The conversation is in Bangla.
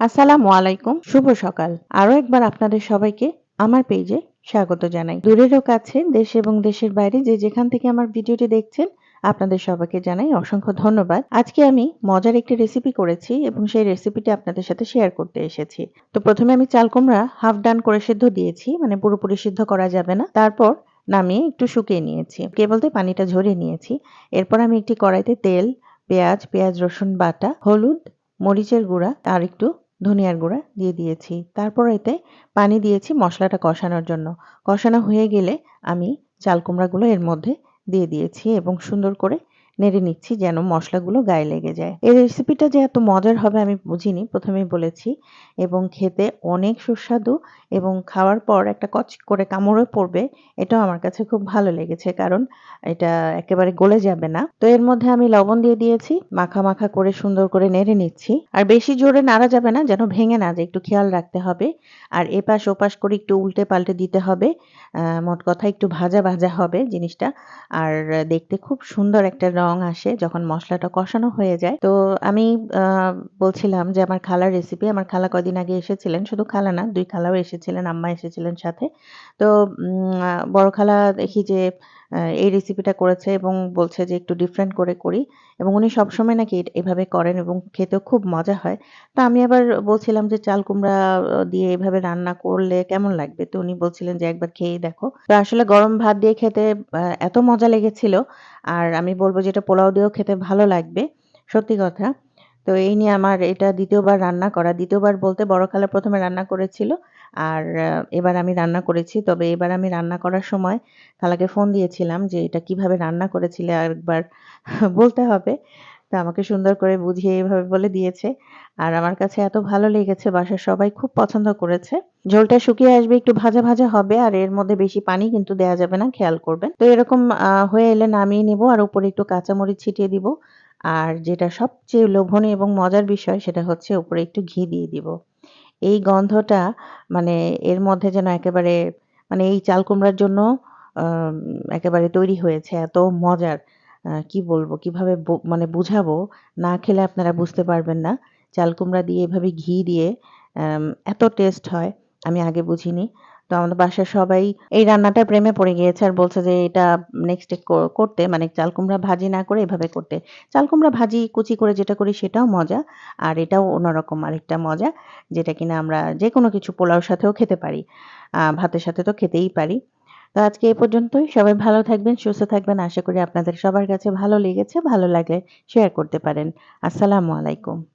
আসসালামু আলাইকুম, শুভ সকাল। আরও একবার আপনাদের সবাইকে আমার পেজে স্বাগত জানাই। দূরেরও কাছে, দেশ এবং দেশের বাইরে যে যেখান থেকে আমার ভিডিওটি দেখছেন, আপনাদের সবাইকে জানাই অসংখ্য ধন্যবাদ। আজকে আমি মজার একটি রেসিপি করেছি এবং সেই রেসিপিটি আপনাদের সাথে শেয়ার করতে এসেছি। তো প্রথমে আমি চাল কুমড়া হাফ ডান করে সিদ্ধ দিয়েছি মানে পুরোপুরি সিদ্ধ করা যাবে না। তারপর নামিয়ে একটু শুকিয়ে নিয়েছি। কে বলতে পানিটা ঝরিয়ে নিয়েছি। এরপর আমি একটি কড়াইতে তেল, পেঁয়াজ পেঁয়াজ, রসুন, বাটা, হলুদ, মরিচের গুঁড়া আর একটু ধনিয়ার গুঁড়া দিয়ে দিয়েছি। তারপর এতে পানি দিয়েছি মশলাটা কষানোর জন্য। কষানো হয়ে গেলে আমি চাল কুমড়াগুলো এর মধ্যে দিয়ে দিয়েছি এবং সুন্দর করে নেড়ে নিচ্ছি যেন মশলাগুলো গায়ে লেগে যায়। এই রেসিপিটা যে এত মজার হবে আমি বুঝিনি, প্রথমেই বলেছি। এবং খেতে অনেক সুস্বাদু এবং খাওয়ার পর একটা কচ করে কামড়ে পড়বে, এটাও আমার কাছে খুব ভালো লেগেছে কারণ এটা একেবারে গলে যাবে না। তো এর মধ্যে আমি লবণ দিয়ে দিয়েছি, মাখা মাখা করে সুন্দর করে নেড়ে নিচ্ছি। আর বেশি জোরে নাড়া যাবে না, যেন ভেঙে না যায়, একটু খেয়াল রাখতে হবে। আর এপাশ ওপাশ করে একটু উল্টে পাল্টে দিতে হবে। মোট কথা একটু ভাজা ভাজা হবে জিনিসটা। আর দেখতে খুব সুন্দর একটা রং আসে যখন মশলাটা কষানো হয়ে যায়। তো আমি বলছিলাম যে আমার খালার রেসিপি আমার খালা কদিন আগে এসেছিলেন, শুধু খালা না, দুই খালাও এসেছিলেন, আম্মা এসেছিলেন সাথে। তো বড় খালা দেখি যে এই রেসিপিটা করেছে এবং বলছে যে একটু ডিফারেন্ট করে করি। এবং উনি সবসময় নাকি এভাবে করেন এবং খেতেও খুব মজা হয়। তো আমি আবার বলছিলাম যে চাল কুমড়া দিয়ে এভাবে রান্না করলে কেমন লাগবে? তো উনি বলছিলেন যে একবার খেয়েই দেখো। তো আসলে গরম ভাত দিয়ে খেতে এত মজা লেগেছিল। আর আমি বলব যে এটা পোলাও দিয়েও খেতে ভালো লাগবে। সত্যি কথা। তো এই নিয়ে আমার এটা দ্বিতীয়বার রান্না করা। দ্বিতীয়বার বলতে বড় খালা প্রথমে রান্না করেছিল আর এবার আমি রান্না করেছি। তবে এবার আমি রান্না করার সময় খালাকে ফোন দিয়েছিলাম যে এটা কীভাবে রান্না করেছিলে একবার বলতে হবে। তো আমাকে সুন্দর করে বুঝিয়ে এভাবে বলে দিয়েছে। আর আমার কাছে এত ভালো লেগেছে, বাসার সবাই খুব পছন্দ করেছে। ঝোলটা শুকিয়ে আসবে, একটু ভাজা ভাজা হবে আর এর মধ্যে বেশি পানি কিন্তু দেয়া যাবে না, খেয়াল করবেন। তো এরকম হয়ে এলে নামিয়ে নিব আর উপরে একটু কাঁচামরিচ ছিটিয়ে দিব। আর যেটা সবচেয়ে লোভনীয় এবং মজার বিষয় সেটা হচ্ছে উপরে একটু ঘি দিয়ে দিব। এই গন্ধটা মানে এর মধ্যে যেন একেবারে মানে এই চাল কুমড়ার জন্য একেবারে তৈরি হয়েছে, এত মজার। কি বলব, কীভাবে মানে বুঝাবো না খেলে আপনারা বুঝতে পারবেন না। চাল কুমড়া দিয়ে এভাবে ঘি দিয়ে এত টেস্ট হয়, আমি আগে বুঝিনি। আমাদের বাসার সবাই এই রান্নাটা প্রেমে পড়ে গিয়েছে আর বলছে যে এটা নেক্সট করতে মানে চাল কুমড়া ভাজি না করে এভাবে করতে। চাল কুমড়া ভাজি, কুচি করে যেটা করি সেটাও মজা আর এটাও অন্যরকম আরেকটা মজা যেটা কিনা আমরা যে কোনো কিছু পোলাওর সাথেও খেতে পারি ভাতের সাথে তো খেতেই পারি। তো আজকে এ পর্যন্তই, সবাই ভালো থাকবেন, সুস্থ থাকবেন, আশা করি আপনাদের সবার কাছে ভালো লেগেছে, ভালো লাগলে শেয়ার করতে পারেন। আসসালামু আলাইকুম।